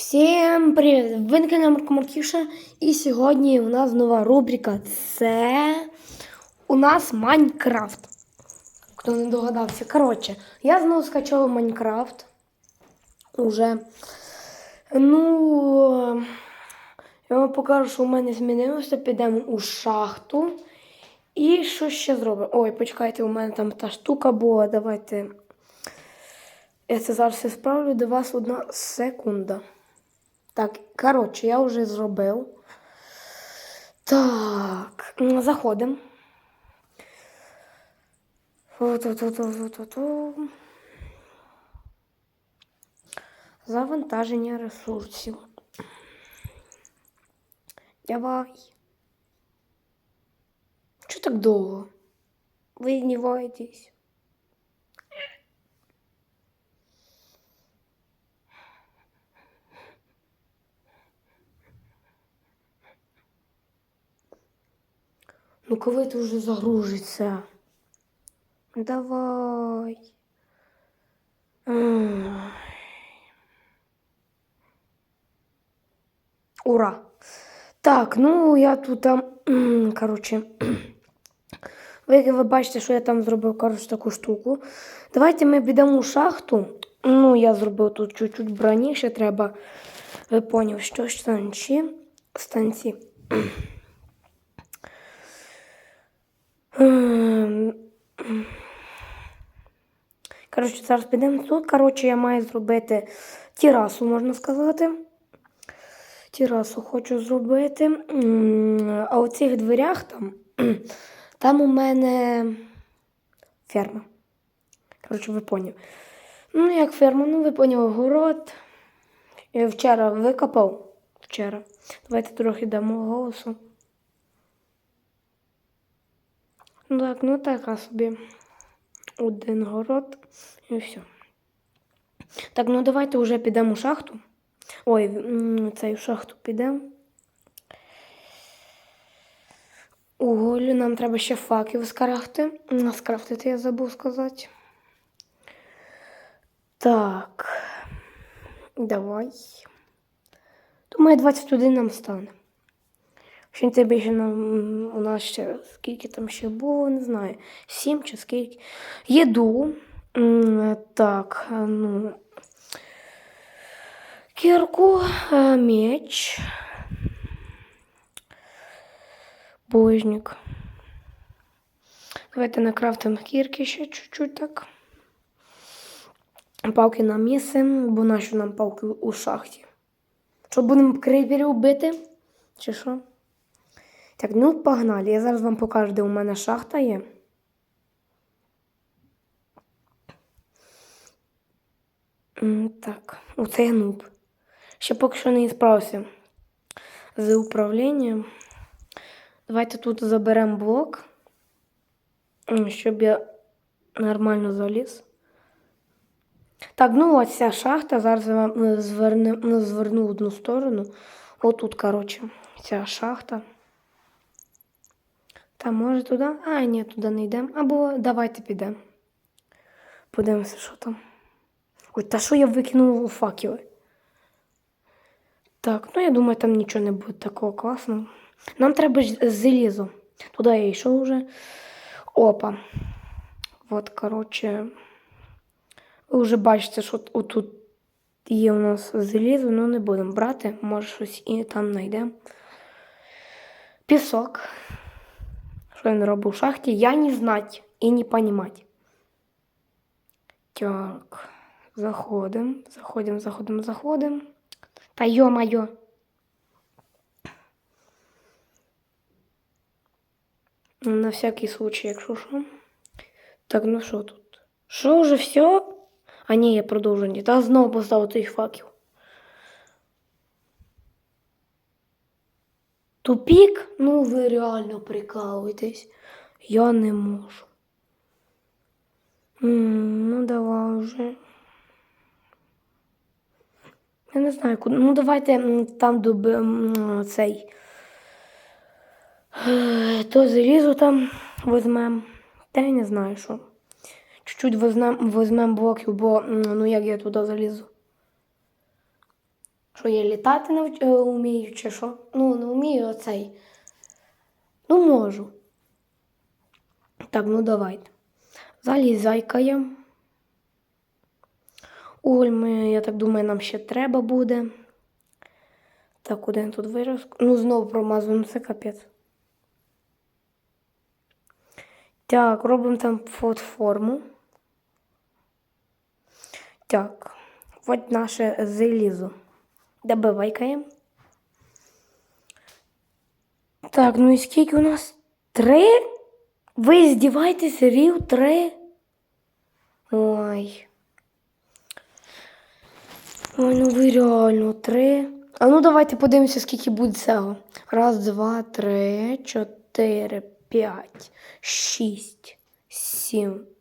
Всім привіт! Ви на каналі Марко Маркіша. І сьогодні у нас нова рубрика. Це у нас Майнкрафт. Хто не догадався. Коротше, я знову скачав Майнкрафт. Уже. Ну, я вам покажу, що у мене змінилося. Підемо у шахту. І що ще зробимо? Ой, почекайте, у мене там та штука була. Давайте. Я це зараз все справлю. До вас одна секунда. Так, коротше, я вже зробив. Так, заходимо. Завантаження ресурсів. Давай. Чого так довго? Ви гніваєтесь? Ну коли ти вже загружиться? Давай. Ура! Так, ну я тут там, м, коротше, ви, ви бачите, що я там зробив, коротше, таку штуку. Давайте ми підемо у шахту. Ну, я зробив тут чуть-чуть броні, ще треба. Ви поняв, що станці. Станці. Коротше, зараз підемо тут. Коротше, я маю зробити терасу, можна сказати. Терасу хочу зробити. А у цих дверях там, там у мене ферма. Коротше, ви поняли. Ну, як ферма, ну ви поняли, город. Я вчора викопав. Вчора. Давайте трохи дамо голосу. Ну так, ну така собі один город і все. Так, ну давайте вже підемо у шахту. Ой, цей в шахту підемо. Уголю, нам треба ще факів скрафти. На скрафтити я забув сказати. Так. Давай. Думаю, 21 нам стане. Ще це більше нам у нас ще скільки там ще було, не знаю. Сім чи скільки. Їду. Так, е, ну. Кірку, е, меч. Божник. Давайте накрафтимо кірки ще чуть-чуть так. Палки нам місим, бо нащо нам палки у шахті? Що будемо криперів бити? Чи що? Так, ну погнали. Я зараз вам покажу, де у мене шахта є. Так, оце я нуб. Ще поки що не справився з управлінням. Давайте тут заберемо блок, щоб я нормально заліз. Так, ну ось ця шахта. Зараз я вам е, зверну, ну, зверну одну сторону. Отут, коротше, ця шахта. Та може туди? А, ні, туди не йдемо. Або давайте підемо. Подивимося, що там. Ой, та що я викинув у факели? Так, ну я думаю, там нічого не буде такого класного. Нам треба залізо. Туди я йшов вже. Опа. От, коротше. Ви вже бачите, що отут є у нас залізо, але не будемо брати. Може щось і там знайдемо. Пісок. Що він робив в шахті, я не знать і не понимать. Так, заходимо, заходимо, заходимо, заходимо. Та йо-майо. На всякий случай, якщо що. Так, ну що тут? Що вже все? А ні, я продовження. Та знову поставив цей факел. Тупік? Ну ви реально прикалуєтесь. Я не можу. Ну давай вже. Я не знаю, куди. Ну давайте там до цей. Е, То залізо там візьмем. Та я не знаю що. Чуть-чуть візьмем блоків, бо ну як я туди залізу. Що я літати не вмію, чи що? Ну, не вмію оцей. Ну, можу. Так, ну давайте. Залізайкаємо. Уголь ми, я так думаю, нам ще треба буде. Так, один тут вираз. Ну, знову промазую, ну це капець. Так, робимо там платформу. Так, от наше залізо. Добивайкаємо. Так, ну і скільки у нас? Три? Ви здіваєтесь, рів три? Ой. Ой, ну ви реально три. А ну давайте подивимося, скільки буде цього. Раз, два, три, чотири, п'ять, шість, сім,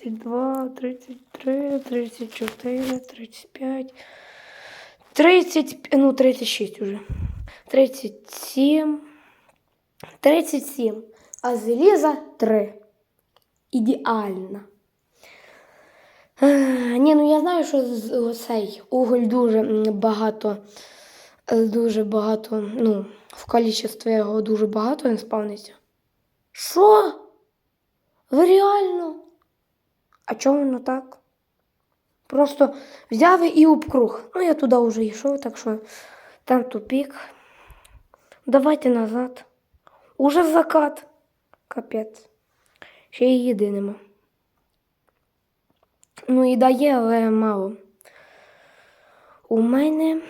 32, 33, 34, 35, 30, ну 36 уже. 37, 37, а заліза 3. Ідеально. Е, Ні, ну я знаю, що цей уголь дуже багато, е, дуже багато, ну, в кількості його дуже багато він спавниться. Що? Ви реально? А чому воно так? Просто взяв і обкруг. Ну, я туди вже йшов, так що там тупік. Давайте назад. Уже закат. Капець. Ще й їди нема. Ну і дає, але мало. У мене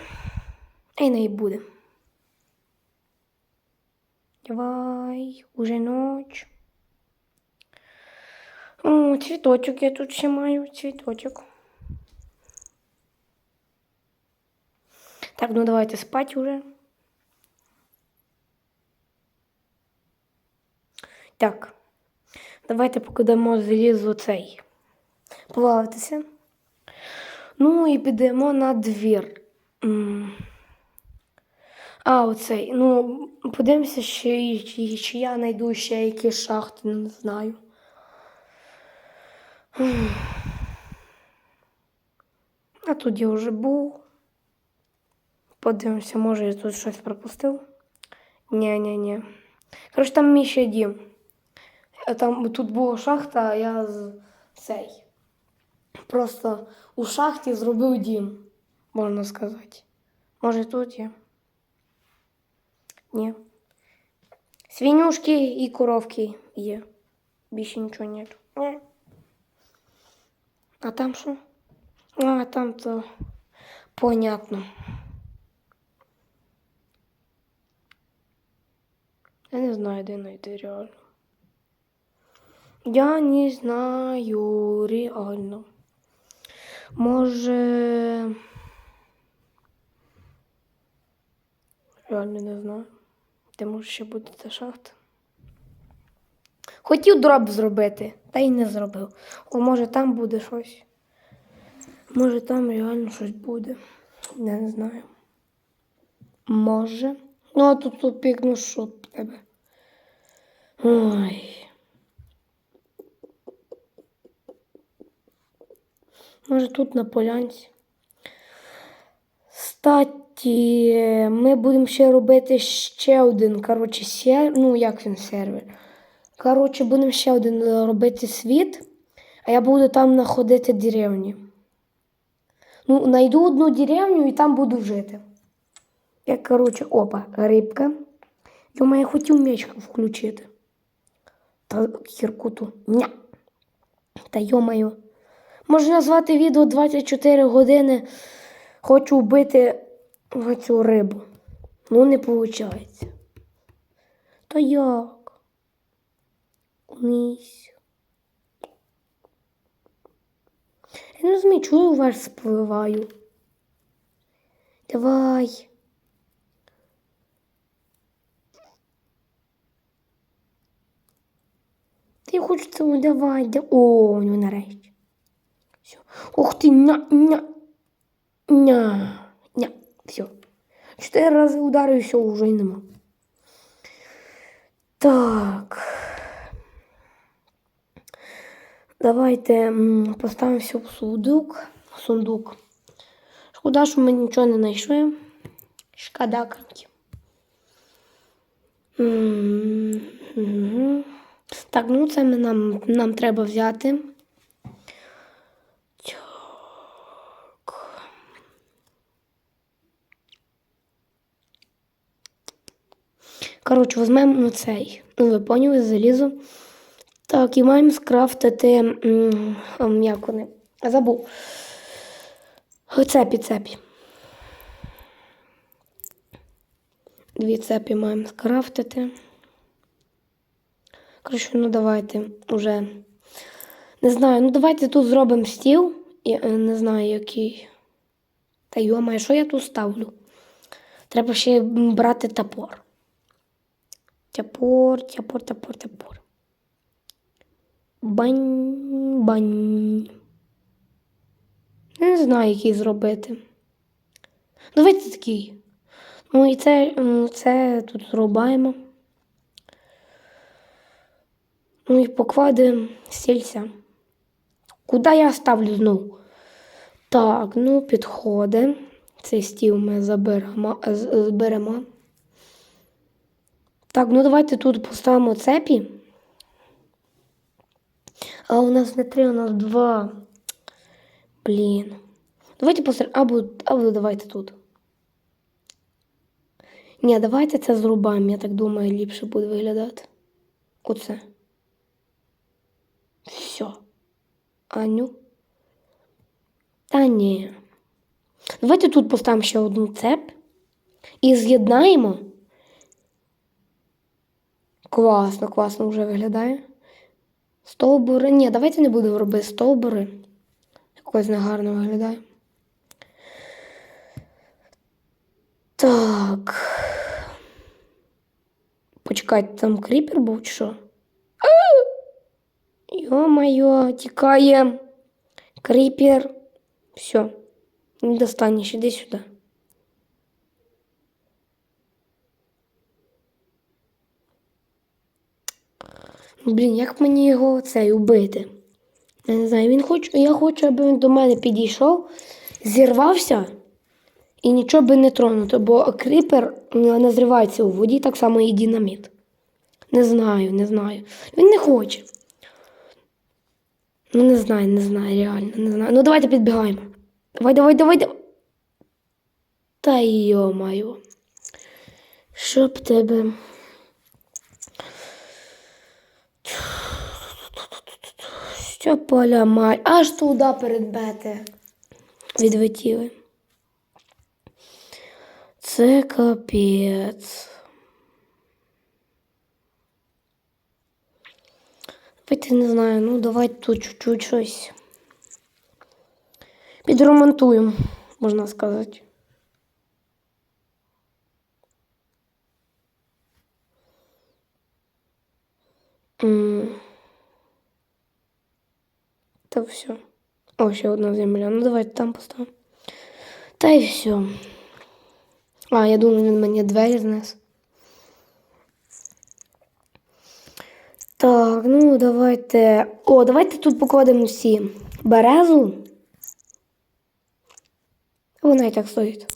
і не буде. Давай, уже ніч. Цвіточок я тут ще маю, цвіточок. Так, ну давайте спать уже. Так. Давайте покладемо залізо цей плаватися. Ну і підемо на двір. А, оцей. Ну, подивимося, ще, чи, чи я знайду ще якісь шахти, не знаю. А тут я вже був. Подивимося, може я тут щось пропустив. Ні-ні-ні. Коротше, там мій ще дім. Там тут була шахта, а я з цей. Просто у шахті зробив дім, можна сказати. Може тут є? Ні. Свинюшки і коровки є. Більше нічого нет. А там що? А, там то понятно. Я не знаю, де знайти реально. Я не знаю реально. Може. Реально не знаю. Де може ще буде ця шахта? Хотів дроп зробити, та й не зробив. О, може там буде щось. Може там реально щось буде. Не знаю. Може. Ну, а тут тупик, ну що тебе? Ой. Може тут на полянці. Статі, ми будемо ще робити ще один, коротше, сервер. Ну, як він сервер? Коротше, будемо ще один е, робити світ, а я буду там знаходити деревні. Ну, знайду одну деревню і там буду жити. Я, коротше, опа, рибка. Йома, я хотів мечку включити. Та Кіркуту. Ня. Та йомаю. Можна назвати відео 24 години. Хочу вбити цю рибу. Ну, не виходить. Та як? вниз. Я не розумію, чого вас спливаю. Давай. Ти хочеш цьому давай. Да... О, ну нарешті. Все. Ух ти, ня, ня, ня, ня, все. Чотири рази ударив, все, уже й нема. Так. Давайте поставимо все в сундук. Сундук. Шкода, що ми нічого не знайшли. Шкадаканьки. Так, ну це ми нам, нам треба взяти. Коротше, візьмемо цей. Ну, ви поняли, залізо. Так, і маємо скрафтити. Як вони? Забув. Цепі, цепі. Дві цепі маємо скрафтити. Коротше, ну давайте уже. Не знаю, ну давайте тут зробимо стіл. Я е, не знаю, який. Та йомає, що я тут ставлю? Треба ще брати топор. Топор, топор, топор, топор. Бань, бань. Не знаю, який зробити. Давайте такий. Ну і це, це тут зрубаємо. Ну і покладемо стільця. Куди я ставлю знову? Так, ну підходить. Цей стіл ми заберемо. зберемо. Так, ну давайте тут поставимо цепі. А у нас не три, у нас два. Блін. Давайте поставимо. Або, або давайте тут. Ні, давайте це зрубаємо, я так думаю, ліпше буде виглядати. Оце. Все. Аню. Та ні. Давайте тут поставимо ще одну цеп і з'єднаємо. Класно, класно вже виглядає. Стовбури. Ні, давайте не будемо робити стовбури. Якось негарно виглядає. Так. Почекайте, там кріпер був чи що? Йо-моє, тікає. Кріпер. Все. Не достанеш, іди сюди. Блін, як мені його цей убити? Я не знаю, він хоч, я хочу, аби він до мене підійшов, зірвався і нічого би не тронуто, бо кріпер не зривається у воді, так само і динаміт. Не знаю, не знаю. Він не хоче. Ну, не знаю, не знаю, реально, не знаю. Ну, давайте підбігаємо. Давай, давай, давай, давай. Та йо-моє. Щоб тебе. Що поля май. Аж туди передбете. Відлетіли. Це капець. Давайте не знаю, ну давайте тут чуть-чуть щось. Підремонтуємо, можна сказати. М. Та все. О, ще одна земля. Ну давайте там поставимо. Та й все. А, я думаю, він мені двері знес. Так, ну давайте. О, давайте тут покладемо всі березу. Вона і так стоїть.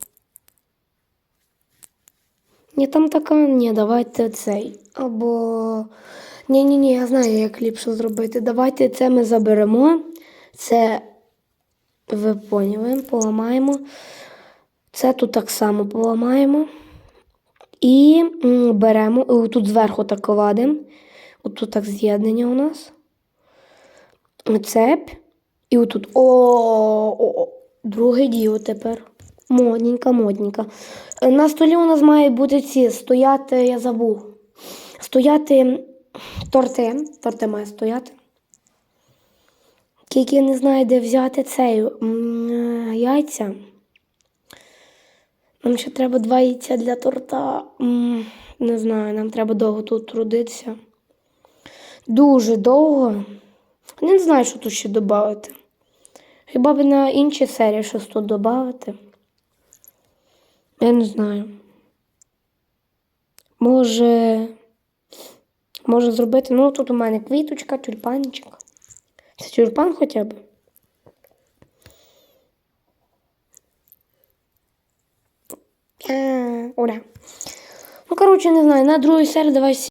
Ні, там така, ні, давайте цей. Або. Ні, ні, ні, я знаю, як ліпше зробити. Давайте це ми заберемо. Це ви поняли, поламаємо. Це тут так само поламаємо. І беремо, тут зверху так кладемо. Отут так з'єднання у нас. Цеп. І отут. О, о, друге діло тепер. Модненька, модненька. Е, На столі у нас мають бути ці стояти, я забув. Стояти торти. Торти мають стояти. Тільки не знаю, де взяти цей е, яйця. Нам ще треба два яйця для торта. Не знаю, нам треба довго тут трудитися. дуже довго. Не знаю, що тут ще додати. Хіба б на інші серії щось тут додати? Я не знаю. Може. Може зробити. Ну, тут у мене квіточка, тюльпанчик. Це тюльпан хоча б. А, Оля. Ну, коротше, не знаю, на другій серії давай